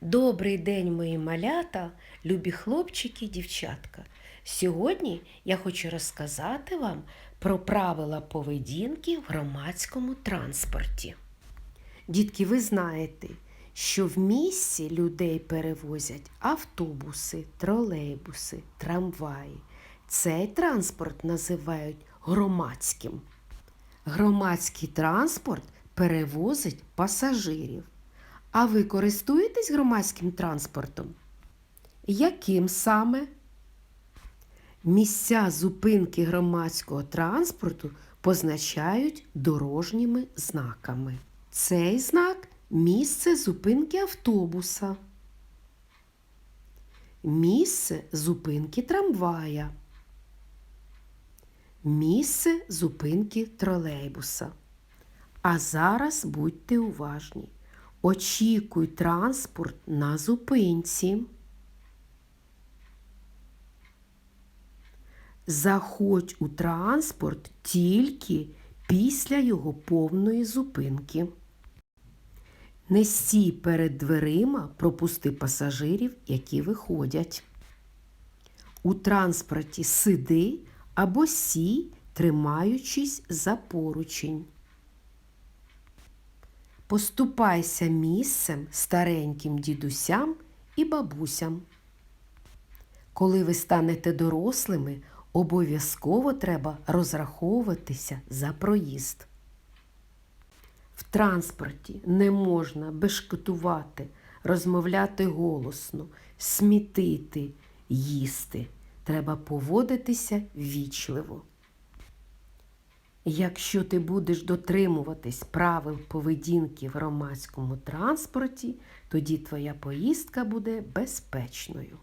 Добрий день, мої малята, любі хлопчики і дівчатка. Сьогодні я хочу розказати вам про правила поведінки в громадському транспорті. Дітки, ви знаєте, що в місті людей перевозять автобуси, тролейбуси, трамваї. Цей транспорт називають громадським. Громадський транспорт перевозить пасажирів. А ви користуєтесь громадським транспортом? Яким саме? Місця зупинки громадського транспорту позначають дорожніми знаками. Цей знак місце зупинки автобуса. Місце зупинки трамвая. Місце зупинки тролейбуса. А зараз будьте уважні. Очікуй транспорт на зупинці. Заходь у транспорт тільки після його повної зупинки. Не стій перед дверима, пропусти пасажирів, які виходять. У транспорті сиди або сій, тримаючись за поручень. Поступайся місцем стареньким дідусям і бабусям. Коли ви станете дорослими, обов'язково треба розраховуватися за проїзд. В транспорті не можна бешкетувати, розмовляти голосно, смітити, їсти. Треба поводитися ввічливо. Якщо ти будеш дотримуватись правил поведінки в громадському транспорті, тоді твоя поїздка буде безпечною.